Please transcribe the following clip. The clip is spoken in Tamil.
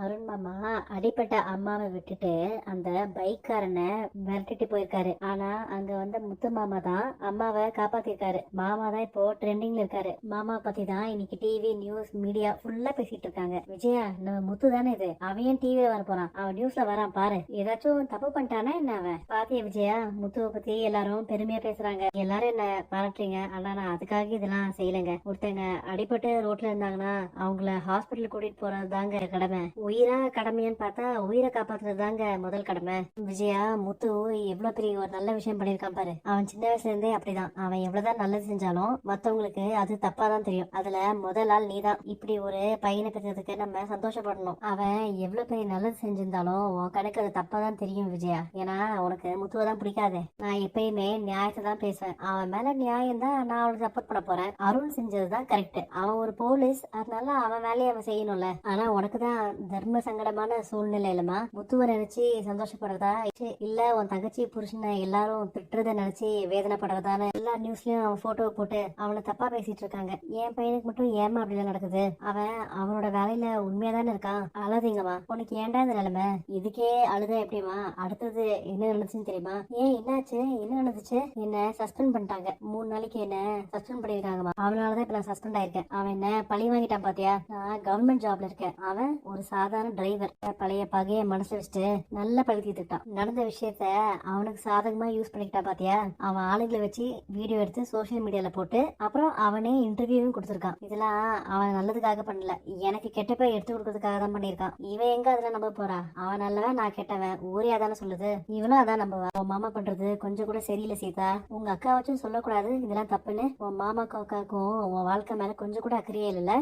அருண் மாமா அடிப்பட்ட அம்மாவை விட்டுட்டு அந்த பைக்காரனை மிரட்டிட்டு போயிருக்காரு. ஆனா அங்க வந்த முத்து மாமா தான் அம்மாவை காப்பாத்திருக்காரு. மாமா தான் இப்போ ட்ரெண்டிங்ல இருக்காரு. மாமா பத்தி தான் இன்னைக்கு டிவி நியூஸ் மீடியா ஃபுல்லா பேசிட்டு இருக்காங்க. விஜயா நம்ம முத்து தானே இது? அவன் ஏன் டிவில வர போறான்? அவன் நியூஸ்ல வரான் பாரு. ஏதாச்சும் தப்பு பண்ணிட்டானா என்ன அவன்? பாத்திய விஜயா முத்துவை பத்தி எல்லாரும் பெருமையா பேசுறாங்க. எல்லாரும் என்ன பாராட்டுறீங்க? ஆனா நான் அதுக்காக இதெல்லாம் செய்யலைங்க. ஒருத்தங்க அடிபட்டு ரோட்ல இருந்தாங்கன்னா அவங்கள ஹாஸ்பிட்டல் கூட்டிட்டு போறது தாங்க கடமை. உயிரா கடமையான்னு பார்த்தா உயிரை காப்பாத்துறது தாங்க முதல் கடமை. விஜயா முத்து எவ்வளவு பெரிய ஒரு நல்ல விஷயம் பண்ணிருக்கான் பாரு. அவன் சின்ன வயசுல இருந்தே அப்படிதான். அவன் எவ்வளவுதான் நல்லது செஞ்சாலும் மத்தவங்களுக்கு அது தப்பா தான் தெரியும். அதுல முதல் ஆள் நீதான். இப்படி ஒரு பையனை பெற்றதுக்கு நம்ம சந்தோஷப்படணும். அவன் எவ்வளவு பெரிய நல்லது செஞ்சிருந்தாலும் உன் கணக்கு அது தப்பா தான் தெரியும் விஜயா. ஏன்னா உனக்கு முத்துவை தான் பிடிக்காது. நான் எப்பயுமே நியாயத்தை தான் பேசுவேன். அவன் மேல நியாயம் தான் நான் அவனுக்கு சப்போர்ட் பண்ண போறேன். அருண் செஞ்சதுதான் கரெக்ட் அவன் ஒரு போலீஸ் அதனால அவன் வேலையை அவன் செய்யணும்ல. ஆனா உனக்கு தான் தர்ம சங்கடமான சூழ்நிலையிலமா முத்துவை நினைச்சு சந்தோஷப்படுறதா? இல்ல உன் தங்கச்சி புருஷனை எல்லாரும் திட்டுறத நினைச்சு வேதனைப்படுறதான்னு எல்லா நியூஸ்லயும் அவன் போட்டோ போட்டு அவனை தப்பா பேசிட்டு இருக்காங்க. என் பையனுக்கு மட்டும் ஏமா அப்படிலாம் நடக்குது? அவன் அவனோட வேலையில உண்மையா தானே இருக்கான்? அழாதீங்கம்மா. உனக்கு ஏன்டா இந்த நிலைமை? இதுக்கே அழுத எப்படிமா அடுத்தது என்ன நடந்துச்சுன்னு தெரியுமா? ஏன் என்னாச்சு? என்ன நடந்துச்சு? என்ன சஸ்பெண்ட் பண்ணிட்டாங்க. மூணு நாளைக்கு என்ன சஸ்பெண்ட் பண்ணிருக்காங்கம்மா அவனாலதான் இப்ப நான் சஸ்பெண்ட் ஆயிருக்கேன். அவன் என்ன பழி வாங்கிட்டான் பாத்தியா? நான் கவர்மெண்ட் ஜாப்ல இருக்கேன். அவன் ஒரு சா சாதாரண டிரைவர் பழைய பகைய மனசுல வச்சுட்டு நல்ல பழி தீர்த்துட்டான் நடந்த விஷயத்த அவனுக்கு சாதகமா யூஸ் பண்ணிக்கிட்டான் பாத்தியா? அவன் ஆளுங்களை வச்சு வீடியோ எடுத்து சோஷியல் மீடியால போட்டு அப்புறம் அவனே இன்டர்வியூவும் கொடுத்துருக்கான். இதெல்லாம் அவன் நல்லதுக்காக பண்ணல. எனக்கு கெட்ட பேர் எடுத்து கொடுக்கறதுக்காக தான் பண்ணியிருக்கான். இவன் எங்க அதெல்லாம் நம்ப போறா? அவன் நல்லவன் நான் கெட்டவன். ஊரே அதானே சொல்லுது. இவனும் அதான் நம்புவா. உன் மாமா பண்றது கொஞ்சம் கூட சரியில்லை சீதா. உங்க அக்கா வச்சும் சொல்லக்கூடாது. இதெல்லாம் தப்புன்னு. உன் மாமாக்கும் அக்காவுக்கும் உன் வாழ்க்கை மேல கொஞ்சம் கூட அக்கறையே இல்லை